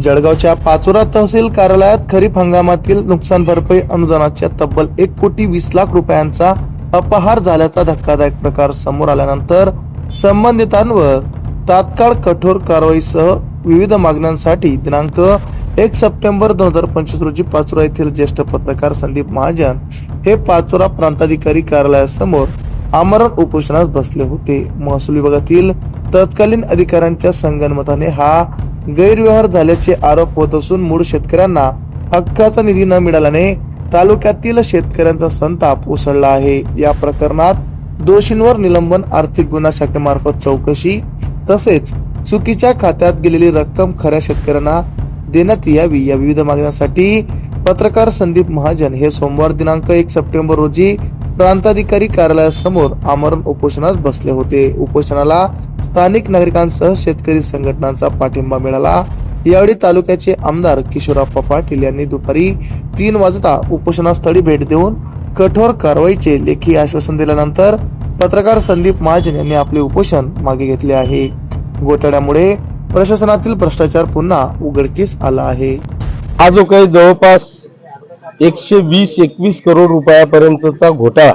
जळगावच्या पाचोरा तहसील कार्यालयात खरीप हंगामातील नुकसान भरपाई अनुदानाच्या तब्बल एक कोटी वीस लाख रुपयांचा अपहार झाल्याचा धक्कादायक प्रकार समोर आल्यानंतर संबंधितांवर तात्काळ कठोर कारवाईसह विविध मागण्यांसाठी दिनांक एक सप्टेंबर दोन हजार पंचवीस रोजी पाचोरा येथील ज्येष्ठ पत्रकार संदीप महाजन हे पाचोरा प्रांताधिकारी कार्यालयासमोर आमरण उपोषणास बसले होते. महसूल विभागातील तत्कालीन अधिकाऱ्यांच्या संगनमताने हा गैरव्यवहार झाल्याचे आरोप होत असून मूळ शेतकऱ्यांना हक्काचा निधी न मिळाल्याने तालुक्यातील शेतकऱ्यांचा संताप उसळला आहे. या प्रकरणात दोषींवर निलंबन आर्थिक गुन्हा शाखेमार्फत चौकशी तसेच चुकीच्या खात्यात गेलेली रक्कम खऱ्या शेतकऱ्यांना देण्यात यावी या विविध मागण्यांसाठी पत्रकार संदीप महाजन हे सोमवार दिनांक एक सप्टेंबर रोजी प्रांताधिकारी कार्यालयासमोर आमरण उपोषणास बसले होते. उपोषणाला स्थानिक नागरिकांसह शेतकरी संघटनांचा पाठिंबा मिळाला. यावेळी तालुक्याचे आमदार किशोरप्पा पाटील यांनी दुपारी तीन वाजता उपोषणास्थळी भेट देऊन कठोर कारवाईचे लेखी आश्वासन दिल्यानंतर पत्रकार संदीप महाजन यांनी आपले उपोषण मागे घेतले आहे. घोटाळ्यामुळे प्रशासनातील भ्रष्टाचार पुन्हा उघडकीस आला आहे. आज काही जवळपास एकशे वीस एकवीस करोड रुपयापर्यंतचा घोटाळा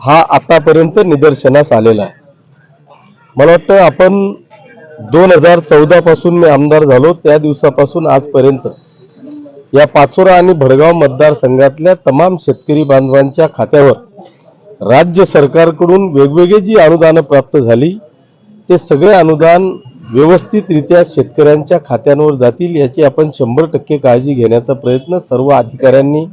हा आतापर्यंत निदर्शनास आलेला आहे. मला वाटतं आपण दोन हजार चौदा पासून मी आमदार झालो त्या दिवसापासून आजपर्यंत या पाचोरा आणि भडगाव मतदारसंघातल्या तमाम शेतकरी बांधवांच्या खात्यावर राज्य सरकारकडून वेगवेगळी जी अनुदानं प्राप्त झाली ते सगळे अनुदान व्यवस्थितरित्या शेतकऱ्यांच्या खात्यांवर जातील याची आपण शंभर टक्के काळजी घेण्याचा प्रयत्न सर्व अधिकाऱ्यांनी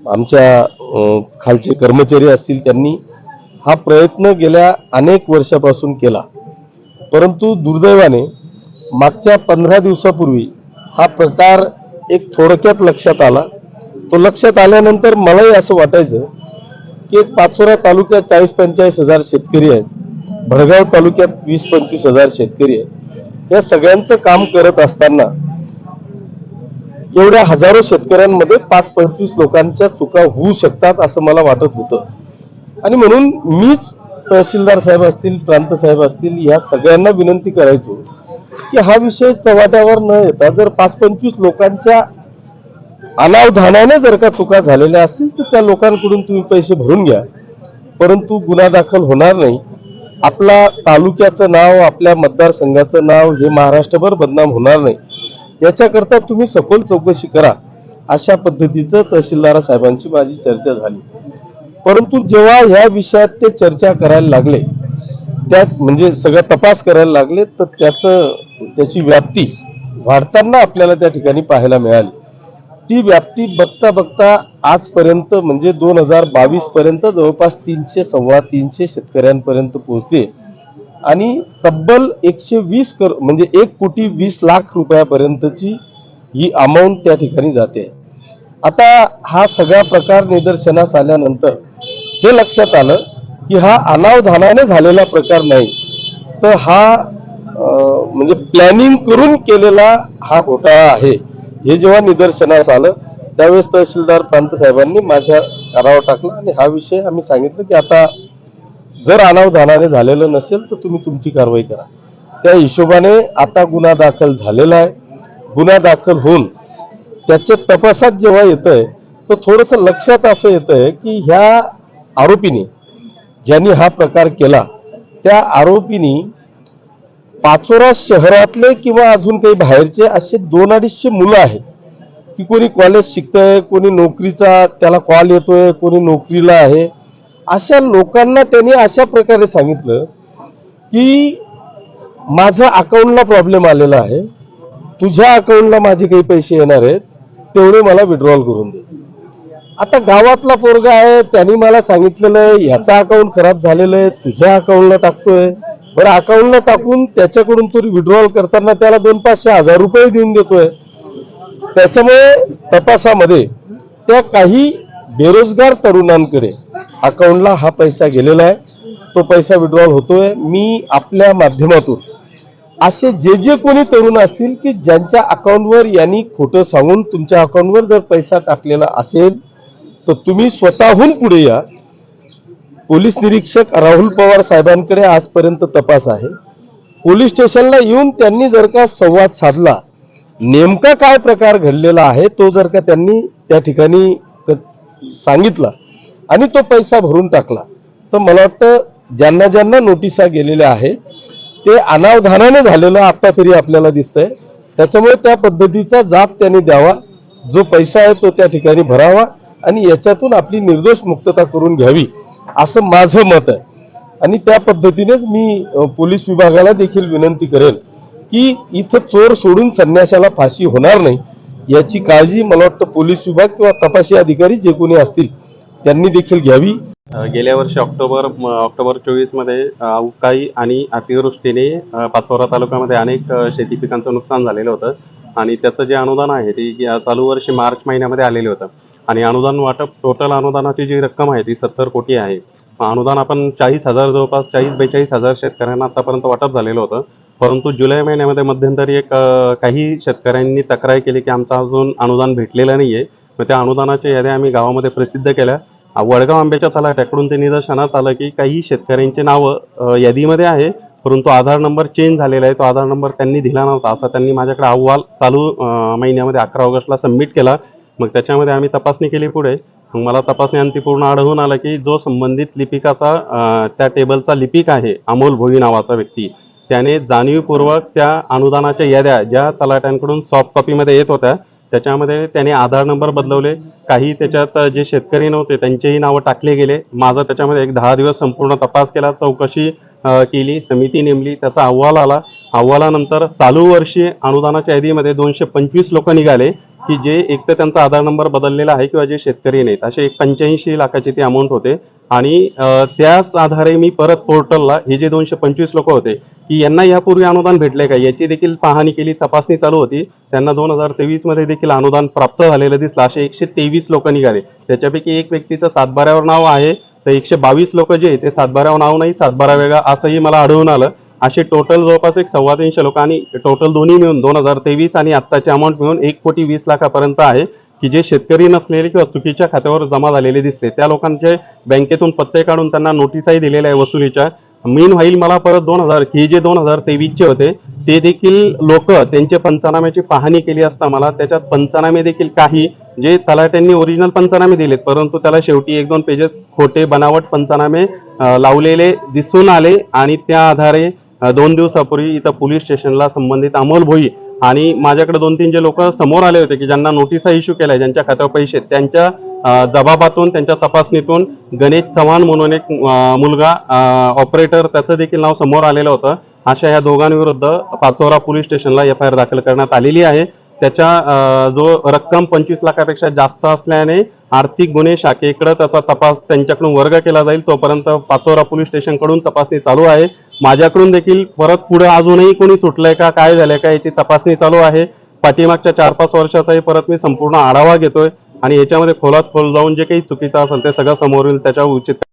आमच्या खालचे कर्मचारी असतील त्यांनी हा प्रयत्न गेल्या अनेक वर्षापासून केला. परंतु दुर्दैवाने मागच्या पंधरा दिवसापूर्वी हा प्रकार एक थोडक्यात लक्षात आला. तो लक्षात आल्यानंतर मलाही असं वाटायचं की पाचोरा तालुक्यात चाळीस पंचाळीस हजार शेतकरी आहेत. भडगाव तालुक्यात वीस पंचवीस हजार शेतकरी आहेत. या सगळ्यांचं काम करत असताना एवढ्या हजारो शेतकऱ्यांमध्ये पाच पंचवीस लोकांच्या चुका होऊ शकतात असं मला वाटत होतं. आणि म्हणून मीच तहसीलदार साहेब असतील प्रांत साहेब असतील या सगळ्यांना विनंती करायचो की हा विषय चव्हाट्यावर न येता जर पाच पंचवीस लोकांच्या अनावधानाने जर का चुका झालेल्या असतील तर त्या लोकांकडून तुम्ही पैसे भरून घ्या. परंतु गुन्हा दाखल होणार नाही. आपला तालुक्याचं नाव आपल्या मतदारसंघाचं नाव हे महाराष्ट्रभर बदनाम होणार नाही. याच्याकरता तुम्ही सखोल चौकशी करा. अशा पद्धतीचं तहसीलदार साहेबांशी माझी चर्चा झाली. परंतु जेव्हा ह्या विषयात ते चर्चा करायला लागले त्यात म्हणजे सगळं तपास करायला लागले तर त्याचं त्याची व्याप्ती वाढताना आपल्याला त्या ठिकाणी पाहायला मिळाली. ती व्याप्ती बघता बघता आजपर्यंत म्हणजे दोन हजार बावीस पर्यंत जवळपास तीनशे सव्वा तीनशे शेतकऱ्यांपर्यंत पोहोचली आणि तब्बल एकशे वीस कर म्हणजे एक कोटी वीस लाख रुपयापर्यंतची ही अमाऊंट त्या ठिकाणी जाते. आता हा सगळा प्रकार निदर्शनास आल्यानंतर हे लक्षात आलं की हा अनावधानाने झालेला प्रकार नाही. तर हा म्हणजे प्लॅनिंग करून केलेला हा घोटाळा आहे. हे जेव्हा निदर्शनास आलं त्यावेळेस तहसीलदार प्रांत साहेबांनी माझ्या कारावर टाकला आणि हा विषय आम्ही सांगितलं की आता जर अनावधानाने झालेलं नसेल तर तुम्ही तुमची कारवाई करा. त्या हिशोबाने आता गुन्हा दाखल झालेला आहे. गुन्हा दाखल होऊन त्याच्या तपासात जेव्हा येतंय तर थोडस लक्षात असं येतंय की ह्या आरोपीने ज्यांनी हा प्रकार केला त्या आरोपीनी पाचोरा शहरातले किंवा अजून काही बाहेरचे असे दोन अडीचशे मुलं आहेत. की कोणी कॉलेज शिकतंय कोणी नोकरीचा त्याला कॉल येतोय कोणी नोकरीला आहे. अशा लोकांना त्यांनी अशा प्रकारे सांगितलं की माझा अकाउंटला प्रॉब्लेम आलेला आहे. तुझ्या अकाउंटला माझे काही पैसे येणार आहेत. तेवढे मला विड्रॉल करून दे. आता गावातला पोरगा आहे त्यांनी मला सांगितलेलं आहे याचा अकाउंट खराब झालेलं आहे तुझ्या अकाउंटला टाकतोय. बरं अकाउंटला टाकून त्याच्याकडून तो विड्रॉल करताना त्याला दोन पाचशे हजार रुपये देऊन देतोय. त्याच्यामुळे तपासामध्ये त्या काही बेरोजगार तरुणांकडे अकाउंटला हा पैसा गेलेला आहे. तो पैसा विड्रॉल होतोय. मी आपल्या माध्यमातून असे जे जे कोणी तरुण असतील की ज्यांच्या अकाउंटवर यांनी खोटं सांगून तुमच्या अकाउंटवर जर पैसा टाकलेला असेल तर तुम्ही स्वतःहून पुढे या. पोलीस निरीक्षक राहुल पवार साहेबांकडे आजपर्यंत तपास आहे. पोलीस स्टेशनला येऊन त्यांनी जर का संवाद साधला नेमका काय प्रकार घडलेला आहे तो जर का त्यांनी त्या ठिकाणी सांगितला आणि तो पैसा भरून टाकला तर मला वाटतं ज्यांना ज्यांना नोटिसा गेलेल्या आहेत ते अनावधानाने झालेलं आत्ता तरी आपल्याला दिसतंय. त्याच्यामुळे त्या पद्धतीचा जाप त्यांनी द्यावा जो पैसा आहे तो त्या ठिकाणी भरावा आणि याच्यातून आपली निर्दोष मुक्तता करून घ्यावी. असं माझं मत आहे. आणि त्या पद्धतीनेच मी पोलीस विभागाला देखील विनंती करेल की इथं चोर सोडून संन्याशाला फाशी होणार नाही याची काळजी मला वाटतं पोलीस विभाग किंवा तपासी अधिकारी जे कोणी असतील त्यांनी देखील घ्यावी. गेल्या वर्षी ऑक्टोबर ऑक्टोबर चोवीसमध्ये अवकाळी आणि अतिवृष्टीने पाचोरा तालुक्यामध्ये अनेक शेती पिकांचं नुकसान झालेलं होतं. आणि त्याचं जे अनुदान आहे ते चालू वर्षी मार्च महिन्यामध्ये आलेलं होतं. आणि अनुदान वाटप टोटल अनुदानाची जी रक्कम आहे ती सत्तर कोटी आहे. अनुदान आपण चाळीस हजार जवळपास चाळीस बेचाळीस हजार शेतकऱ्यांना आतापर्यंत वाटप झालेलं होतं. परंतु जुलै महिन्यामध्ये मध्यंतरी एक काही शेतकऱ्यांनी तक्रार केली की आमचं अजून अनुदान भेटलेलं नाही आहे मग त्या अनुदानाच्या याद्या आम्ही गावामध्ये प्रसिद्ध केल्या. वडगाव आंब्याच्या तलाट्याकडून ते निदर्शनात आलं की काही शेतकऱ्यांची नावं यादीमध्ये आहे. परंतु आधार नंबर चेंज झालेला आहे. तो आधार नंबर त्यांनी दिला नव्हता. असा त्यांनी माझ्याकडे अहवाल चालू महिन्यामध्ये अकरा ऑगस्टला सबमिट केला. मग त्याच्यामध्ये आम्ही तपासणी केली पुढे. मग मला तपासणी अंती पूर्ण आढळून आलं की जो संबंधित लिपिकाचा त्या टेबलचा लिपिक आहे अमोल भोई नावाचा व्यक्ती त्याने जाणीवपूर्वक त्या अनुदानाच्या याद्या ज्या तलाट्यांकडून सॉफ्ट कॉपीमध्ये येत होत्या त्याच्यामध्ये त्याने आधार नंबर बदलवले. काही त्याच्यात जे शेतकरी नव्हते त्यांचेही नावं टाकले गेले. माझा त्याच्यामध्ये एक दहा दिवस संपूर्ण तपास केला चौकशी केली समिती नेमली त्याचा अहवाल आला. अहवालानंतर चालू वर्षी अनुदानाच्या यादीमध्ये दोनशे पंचवीस लोक निघाले. की जे एक तर त्यांचा आधार नंबर बदललेला आहे किंवा जे शेतकरी नाहीत असे एक पंच्याऐंशी लाखाची ती अमाऊंट होते. आणि त्याच आधारे मी परत पोर्टलला हे जे दोनशे पंचवीस लोक होते की यांना यापूर्वी अनुदान भेटले का? याची देखील पाहणी केली तपासणी चालू होती. त्यांना दोन हजार तेवीसमध्ये देखील अनुदान प्राप्त झालेलं दिसलं. असे एकशे तेवीस लोक निघाले. त्याच्यापैकी एक व्यक्तीचं सातबाऱ्यावर नाव आहे. तर एकशे बावीस लोक जे आहे ते सातबाऱ्यावर नाव नाही सातबारा वेगळा असंही मला आढळून आलं. असे टोटल जवळपास एक सव्वा तीनशे लोक आणि टोटल दोन्ही मिळून दोन हजार तेवीस आणि आत्ताचे अमाऊंट मिळून एक कोटी वीस लाखापर्यंत आहे की जे शेतकरी नसलेले किंवा चुकीच्या खात्यावर जमा झालेले दिसते त्या लोकांचे बँकेतून पत्ते काढून त्यांना नोटीसही दिलेल्या आहे वसुलीच्या. मीन व्हाईल मला परत दोन हजार हे जे दोन हजार तेवीसचे होते ते देखील लोक त्यांचे पंचनाम्याची पाहणी केली असता मला त्याच्यात पंचनामे देखील काही जे तलाट्यांनी ओरिजिनल पंचनामे दिलेत परंतु त्याला शेवटी एक दोन पेजेस खोटे बनावट पंचनामे लावलेले दिसून आले आणि त्या आधारे दोन दिवसापूर्वी इथं पोलीस स्टेशनला संबंधित अमोल भोई आणि माझ्याकडे दोन तीन जे लोक समोर आले होते की ज्यांना नोटिसा इश्यू केल्या ज्यांच्या खात्यावर पैसे त्यांच्या जबाबातून त्यांच्या तपासणीतून गणेश चव्हाण म्हणून एक मुलगा ऑपरेटर त्याचं देखील नाव समोर आलेलं होतं. अशा या दोघांविरुद्ध पाचोरा पोलीस स्टेशनला एफ आय आर दाखल करण्यात आलेली आहे. त्याच्या जो रक्कम पंचवीस लाखापेक्षा जास्त असल्याने आर्थिक गुन्हे शाखेकडं त्याचा तपास त्यांच्याकडून वर्ग केला जाईल. तोपर्यंत पाचोरा पोलीस स्टेशनकडून तपासणी चालू आहे. माझ्याकडून देखील परत पुढे अजूनही कोणी सुटलंय का काय झालंय का याची तपासणी चालू आहे. पाठीमागच्या चार पाच वर्षाचाही परत मी संपूर्ण आढावा घेतोय आणि याच्यामध्ये खोलात खोल जाऊन जे काही चुकीचं असेल ते सगळं समोर येईल त्याच्या उचित